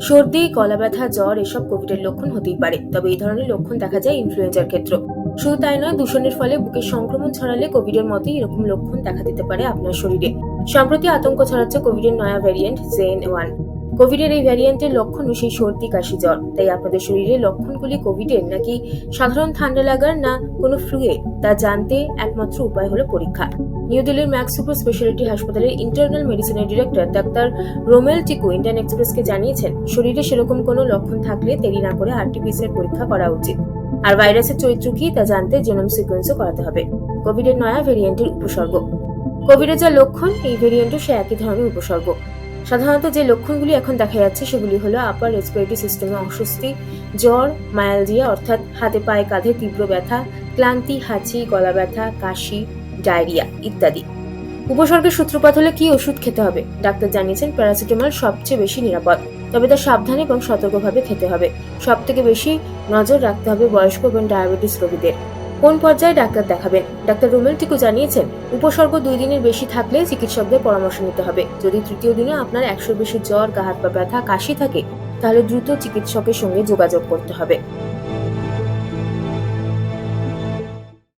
সর্দি গলা ব্যথা জ্বর এসব কোভিডের লক্ষণ হতেই পারে। তবে এই ধরনের লক্ষণ দেখা যায় ইনফ্লুয়েঞ্জার ক্ষেত্র। শুধু তাই নয়, দূষণের ফলে বুকে সংক্রমণ ছড়ালে কোভিডের মতোই এরকম লক্ষণ দেখা দিতে পারে আপনার শরীরে। সম্প্রতি আতঙ্ক ছড়াচ্ছে কোভিডের নয়া ভ্যারিয়েন্ট জেন ওয়ান কোভিডের এই ভ্যারিয়েন্টের লক্ষণও সেই সর্দি, কাশি, জ্বর। তাই আপনাদের শরীরে লক্ষণগুলি কোভিডের নাকি সাধারণ ঠান্ডা লাগার না কোনো ফ্লুয়ে তা জানতে একমাত্র উপায় হলো পরীক্ষা। নিউ দিল্লির ম্যাক্স সুপার স্পেশালিটি হাসপাতালের ইন্টারনাল মেডিসিনের director doctor Romel Tiku Indian এক্সপ্রেসকে জানিয়েছেন, শরীরে সেরকম কোনো লক্ষণ থাকলে দেরি না করে আরটিপিসিআর পরীক্ষা করা উচিত। আর ভাইরাসের চরিত্র কি তা জানতে জেনোম সিকোয়েন্সও করাতে হবে। কোভিডের নয়া ভেরিয়েন্টের উপসর্গ। কোভিডের যা লক্ষণ, এই ভেরিয়েন্টও সে একই ধরনের উপসর্গ। সাধারণত যে লক্ষণগুলি এখন দেখা যাচ্ছে সেগুলি হলো আপার রেসপিরেটরি সিস্টেমে অস্বস্তি, জ্বর মায়ালজিয়া অর্থাৎ হাতে পায়ে কাঁধে তীব্র ব্যথা, ক্লান্তি, হাঁচি, গলা ব্যথা, কাশি ডায়রিয়া ইত্যাদি। উপসর্গের সূত্রপাত হলে কি ওষুধ খেতে হবে? ডাক্তার জানিয়েছেন প্যারাসিটামল সবচেয়ে বেশি নিরাপদ। তবে তা সাবধানে এবং সতর্কভাবে খেতে হবে। সব থেকে বেশি নজর রাখতে হবে বয়স্ক এবং ডায়াবেটিস রোগীদের। কোন পর্যায়ে ডাক্তার দেখাবেন? ডাক্তার রুমেল টিকু জানিয়েছেন, উপসর্গ দুই দিনের বেশি থাকলে চিকিৎসকদের পরামর্শ নিতে হবে। যদি তৃতীয় দিনে আপনার একশোর বেশি জ্বর, গা হাত পা ব্যথা, কাশি থাকে, তাহলে দ্রুত চিকিৎসকের সঙ্গে যোগাযোগ করতে হবে।